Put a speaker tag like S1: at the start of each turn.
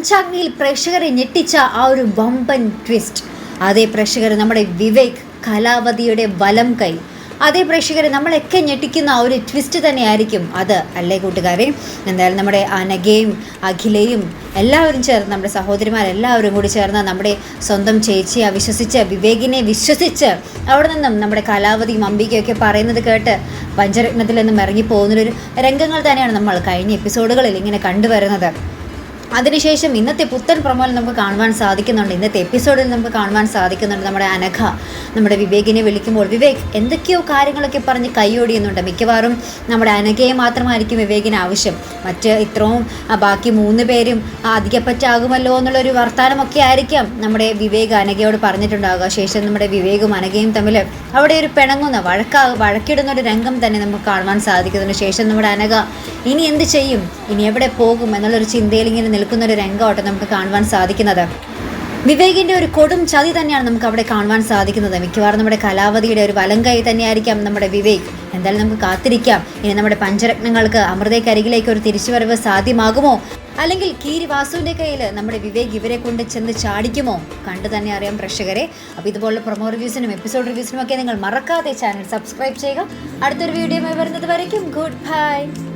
S1: പഞ്ചാഗ്നിയിൽ പ്രേക്ഷകരെ ഞെട്ടിച്ച ആ ഒരു വമ്പൻ ട്വിസ്റ്റ് അതേ പ്രേക്ഷകർ നമ്മുടെ വിവേക് കലാവതിയുടെ വലം കൈ. അതേ പ്രേക്ഷകർ നമ്മളൊക്കെ ഞെട്ടിക്കുന്ന ആ ഒരു ട്വിസ്റ്റ് തന്നെയായിരിക്കും അത് അല്ലേ കൂട്ടുകാരെ? എന്തായാലും നമ്മുടെ അനഘയും അഖിലയും എല്ലാവരും ചേർന്ന് നമ്മുടെ സഹോദരിമാരെല്ലാവരും കൂടി ചേർന്ന് നമ്മുടെ സ്വന്തം ചേച്ചിയെ വിശ്വസിച്ച് വിവേകിനെ വിശ്വസിച്ച് അവിടെ നിന്നും നമ്മുടെ കലാവതിയും അംബികയൊക്കെ പറയുന്നത് കേട്ട് പഞ്ചരത്നത്തിൽ നിന്നും ഇറങ്ങി പോകുന്നൊരു രംഗങ്ങൾ തന്നെയാണ് നമ്മൾ കഴിഞ്ഞ എപ്പിസോഡുകളിൽ ഇങ്ങനെ കണ്ടുവരുന്നത്. അതിനുശേഷം ഇന്നത്തെ പുത്തൻ പ്രമോയിൽ നമുക്ക് കാണുവാൻ സാധിക്കുന്നുണ്ട്. ഇന്നത്തെ എപ്പിസോഡിൽ നമുക്ക് കാണുവാൻ സാധിക്കുന്നുണ്ട് നമ്മുടെ അനഘ. നമ്മുടെ വിവേകിനെ വിളിക്കുമ്പോൾ വിവേക് എന്തൊക്കെയോ കാര്യങ്ങളൊക്കെ പറഞ്ഞ് കൈയോടിയുന്നുണ്ട്. മിക്കവാറും നമ്മുടെ അനഘയെ മാത്രമായിരിക്കും വിവേകിന് ആവശ്യം. മറ്റ് ഇത്രയും ബാക്കി മൂന്ന് പേരും അധികപ്പറ്റാകുമല്ലോ എന്നുള്ളൊരു വർത്തമാനമൊക്കെ ആയിരിക്കാം നമ്മുടെ വിവേക് അനഘയോട് പറഞ്ഞിട്ടുണ്ടാകുക ശേഷം നമ്മുടെ വിവേകും അനഘയും തമ്മിൽ അവിടെ ഒരു പിണങ്ങുന്ന വഴക്കാ വഴക്കിടുന്ന ഒരു രംഗം തന്നെ നമുക്ക് കാണുവാൻ സാധിക്കുന്നതിന് ശേഷം നമ്മുടെ അനഘ ഇനി എന്ത് ചെയ്യും? ഇനി എവിടെ പോകും? എന്നുള്ളൊരു ചിന്തയിൽ ഇങ്ങനെ നിൽക്കുന്ന ഒരു രംഗമാട്ടെ നമുക്ക് കാണുവാൻ സാധിക്കുന്നത്. വിവേകിന്റെ ഒരു കൊടും ചതി തന്നെയാണ് നമുക്ക് അവിടെ കാണുവാൻ സാധിക്കുന്നത്. മിക്കവാറും നമ്മുടെ കലാവതിയുടെ ഒരു വലം കൈ തന്നെയായിരിക്കാം നമ്മുടെ വിവേക്. എന്തായാലും നമുക്ക് കാത്തിരിക്കാം. ഇനി നമ്മുടെ പഞ്ചരത്നങ്ങൾക്ക് അമൃതയ്ക്കരികിലേക്ക് ഒരു തിരിച്ചുവരവ് സാധ്യമാകുമോ? അല്ലെങ്കിൽ കീരി വാസുവിന്റെ കയ്യിൽ നമ്മുടെ വിവേക് ഇവരെ കൊണ്ട് ചെന്ന് ചാടിക്കുമോ? കണ്ടു തന്നെ അറിയാം പ്രേക്ഷകരെ. അപ്പോൾ ഇതുപോലുള്ള പ്രൊമോ റിവ്യൂസിനും എപ്പിസോഡ് റിവ്യൂസിനും ഒക്കെ നിങ്ങൾ മറക്കാതെ ചാനൽ സബ്സ്ക്രൈബ് ചെയ്യുക. അടുത്തൊരു വീഡിയോ വരുന്നത് വരയ്ക്കും. Good bye.